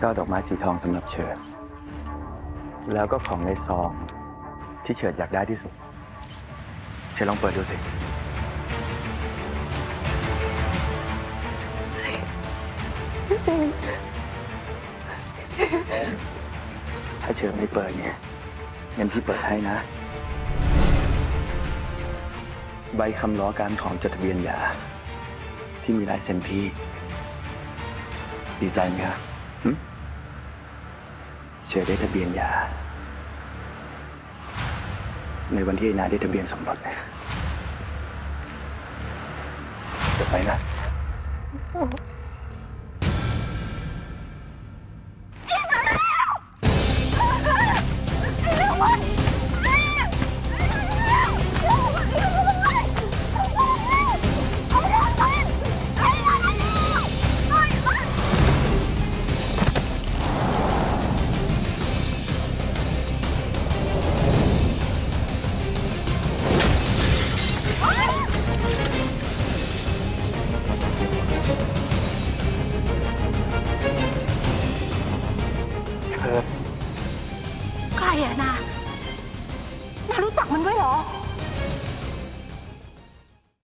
ก็เอาดอกไม้สีทองสำหรับเฉิดแล้วก็ของในซองที่เฉิดอยากได้ที่สุด เฉิดลองเปิดดูสิพี่เจนถ้าเฉิดไม่เปิดเนี่ยงั้นพี่เปิดให้นะ ใบคำล้อการของจดทะเบียนหย่าที่มีลายเซ็นพี่ ดีใจไหมครับ เชียได้ทะเบียนยา ในวันที่ไอ้นาได้ทะเบียนสมรสจะไปนะ เธอ ใครอะนานารู้จักมันด้วยเหรอ